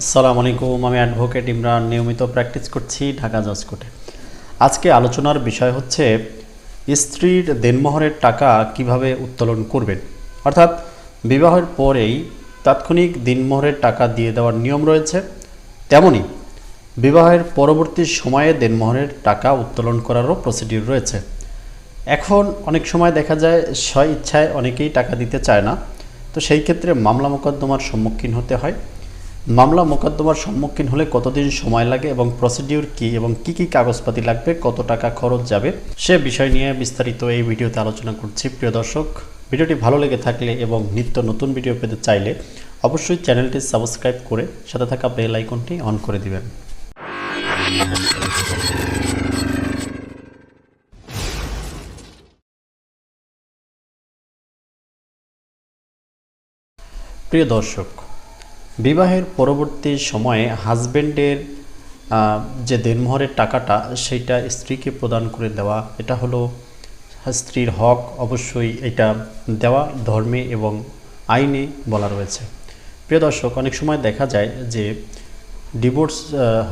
আসসালামু আলাইকুম, আমি অ্যাডভোকেট ইমরান, নিয়মিত প্র্যাকটিস করছি ঢাকা জজ কোর্টে আজকে আলোচনার বিষয় হচ্ছে স্ত্রীর দেনমোহরের টাকা কীভাবে উত্তোলন করবেন। অর্থাৎ বিবাহের পরেই তাৎক্ষণিক দিনমোহরের টাকা দিয়ে দেওয়ার নিয়ম রয়েছে। তেমনি বিবাহের পরবর্তী সময়ে দেনমোহরের টাকা উত্তোলন করারও প্রসিডিউর রয়েছে। এখন অনেক সময় দেখা যায়, স্ব ইচ্ছায় অনেকেই টাকা দিতে চায় না। তো সেই ক্ষেত্রে মামলা মোকদ্দমার সম্মুখীন হতে হয়। মামলা মোকদ্দমার সম্মুখীন হলে কতদিন সময় লাগে এবং প্রসিডিউর কি এবং কি কি কাগজপাতি লাগবে, কত টাকা খরচ যাবে, সে বিষয় নিয়ে বিস্তারিত এই ভিডিওতে আলোচনা করছি। প্রিয় দর্শক, ভিডিওটি ভালো লেগে থাকলে এবং নিত্য নতুন ভিডিও পেতে চাইলে অবশ্যই চ্যানেলটি সাবস্ক্রাইব করে সাথে থাকা বেল আইকনটি অন করে দিবেন। প্রিয় দর্শক বিবাহের পরবর্তী সময়ে হাজবেন্ডের যে দেনমোহরের টাকাটা সেইটা স্ত্রীকে প্রদান করে দেওয়া, এটা হলো স্ত্রীর হক অবশ্যই এটা দেওয়া ধর্মে এবং আইনে বলা রয়েছে। প্রিয় দর্শক, অনেক সময় দেখা যায় যে ডিভোর্স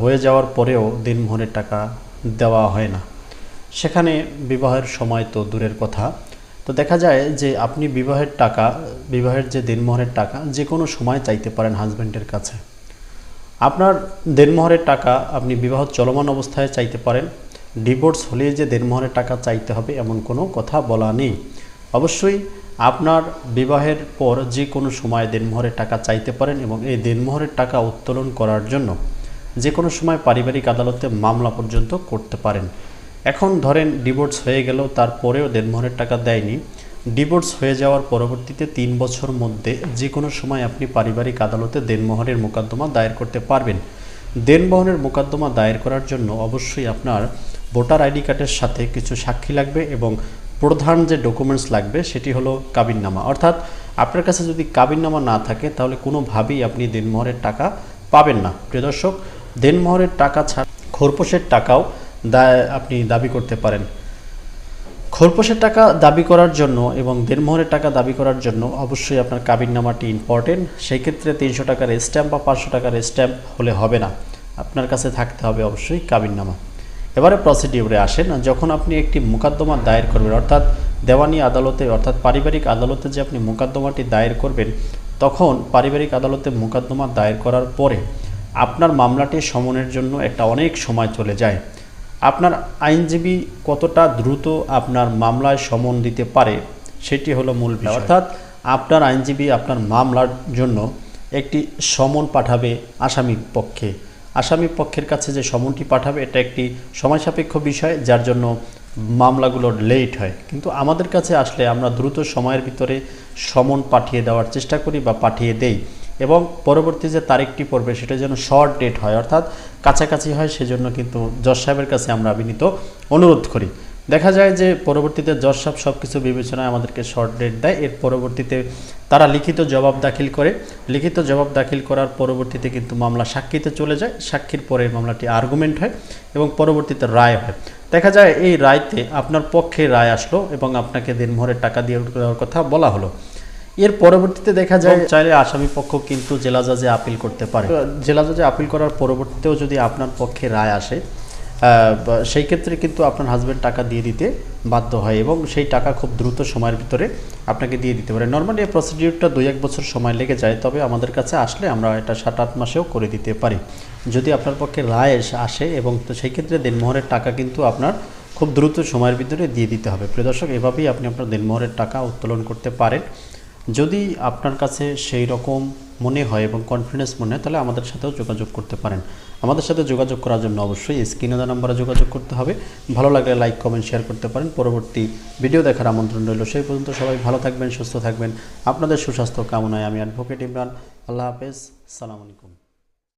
হয়ে যাওয়ার পরেও দিনমোহরের টাকা দেওয়া হয় না। সেখানে বিবাহের সময় তো দূরের কথা। তো দেখা যায় যে আপনি বিবাহের টাকা, বিবাহের যে দিনমোহরের টাকা, যে কোনো সময় চাইতে পারেন হাজব্যান্ডের কাছে। আপনার দেনমোহরের টাকা আপনি বিবাহ চলমান অবস্থায় চাইতে পারেন ডিভোর্স হলে যে দেনমোহরের টাকা চাইতে হবে এমন কোনো কথা বলা নেই। অবশ্যই আপনার বিবাহের পর যে কোনো সময় দেনমোহরের টাকা চাইতে পারেন এবং এই দেনমোহরের টাকা উত্তোলন করার জন্য যে কোনো সময় পারিবারিক আদালতে মামলা পর্যন্ত করতে পারেন। এখন ধরেন ডিভোর্স হয়ে গেল, তারপরেও দেনমোহরের টাকা দেয়নি। ডিভোর্স হয়ে যাওয়ার পরবর্তীতে তিন বছর মধ্যে যে কোনো সময় আপনি পারিবারিক আদালতে দেনমোহরের মোকদ্দমা দায়ের করতে পারবেন। দেনমোহরের মোকদ্দমা দায়ের করার জন্য অবশ্যই আপনার ভোটার আইডি কার্ডের সাথে কিছু সাক্ষী লাগবে এবং প্রধান যে ডকুমেন্টস লাগবে সেটি হলো কাবিননামা। অর্থাৎ আপনার কাছে যদি কাবিননামা না থাকে, তাহলে কোনোভাবেই আপনি দেনমোহরের টাকা পাবেন না। প্রিয় দর্শক দেনমোহরের টাকা ছাড়া খোরপোশের টাকাও আপনি দাবি করতে পারেন। খোরপোশের টাকা দাবি করার জন্য এবং দেড়মোহরের টাকা দাবি করার জন্য অবশ্যই আপনার কাবিননামাটি ইম্পর্টেন্ট সেই ক্ষেত্রে তিনশো টাকার স্ট্যাম্প বা পাঁচশো টাকার স্ট্যাম্প হলে হবে না। আপনার কাছে থাকতে হবে অবশ্যই কাবিননামা। এবারে প্রসিডিউরে আসেন। যখন আপনি একটি মোকদ্দমা দায়ের করবেন, অর্থাৎ দেওয়ানি আদালতে, অর্থাৎ পারিবারিক আদালতে যে আপনি মোকদ্দমাটি দায়ের করবেন, তখন পারিবারিক আদালতে মোকদ্দমা দায়ের করার পরে আপনার মামলাটি সমনের জন্য একটা অনেক সময় চলে যায়। আপনার আইনজীবী কতটা দ্রুত আপনার মামলায় সমন দিতে পারে সেটি হলো মূল বিষয়। অর্থাৎ আপনার আইনজীবী আপনার মামলার জন্য একটি সমন পাঠাবে আসামি পক্ষে। আসামি পক্ষের কাছে যে সমনটি পাঠাবে এটা একটি সময় সাপেক্ষ বিষয় যার জন্য মামলাগুলো লেট হয়। কিন্তু আমাদের কাছে আসলে আমরা দ্রুত সময়ের ভিতরে সমন পাঠিয়ে দেওয়ার চেষ্টা করি বা পাঠিয়ে দেই। এবং পরবর্তী যে তারিখটি পড়বে, সেটা যেন শর্ট ডেট হয়, অর্থাৎ কাছাকাছি হয়, সেজন্য কিন্তু জজ সাহেবের কাছে আমরা বিনীত অনুরোধ করি। দেখা যায় যে পরবর্তীতে জজ সাহেব সব কিছু বিবেচনায় আমাদেরকে শর্ট ডেট দেয়। এর পরবর্তীতে তারা লিখিত জবাব দাখিল করে। লিখিত জবাব দাখিল করার পরবর্তীতে কিন্তু মামলা সাক্ষীতে চলে যায়। সাক্ষীর পরে মামলাটি আর্গুমেন্ট হয় এবং পরবর্তীতে রায় হয়। দেখা যায় এই রায়তে আপনার পক্ষে রায় আসলো এবং আপনাকে দিনমোহরের টাকা দিয়ে দেওয়ার কথা বলা হলো। এর পরবর্তীতে দেখা যায় চাইলে আসামি পক্ষ কিন্তু জেলা জাজে আপিল করতে পারে। জেলা জাজে আপিল করার পরবর্তীতেও যদি আপনার পক্ষে রায় আসে সেই ক্ষেত্রে কিন্তু আপনার হাজব্যান্ড টাকা দিয়ে দিতে বাধ্য হয় এবং সেই টাকা খুব দ্রুত সময়ের ভিতরে আপনাকে দিয়ে দিতে পারে। নর্মালি এই প্রসিডিউরটা দুই এক বছর সময় লেগে যায় তবে আমাদের কাছে আসলে আমরা এটা সাত আট মাসেও করে দিতে পারি। যদি আপনার পক্ষে রায় এসে আসে এবং তো সেই ক্ষেত্রে দেনমোহরের টাকা কিন্তু আপনার খুব দ্রুত সময়ের ভিতরে দিয়ে দিতে হবে। প্রিয় দর্শক এভাবেই আপনি আপনার দেনমোহরের টাকা উত্তোলন করতে পারেন। যদি আপনার কাছে সেই রকম মনে হয় এবং কনফিডেন্স মনে হয়, তাহলে আমাদের সাথেও যোগাযোগ করতে পারেন। আমাদের সাথে যোগাযোগ করার জন্য অবশ্যই স্ক্রিনে দেওয়া নম্বরে যোগাযোগ করতে হবে। ভালো লাগলে লাইক কমেন্ট শেয়ার করতে পারেন। পরবর্তী ভিডিও দেখার আমন্ত্রণ রইল সেই পর্যন্ত। সবাই ভালো থাকবেন, সুস্থ থাকবেন। আপনাদের সুস্বাস্থ্য কামনায় আমি অ্যাডভোকেট ইমরান। আল্লাহ হাফেজ। সালাম আলাইকুম।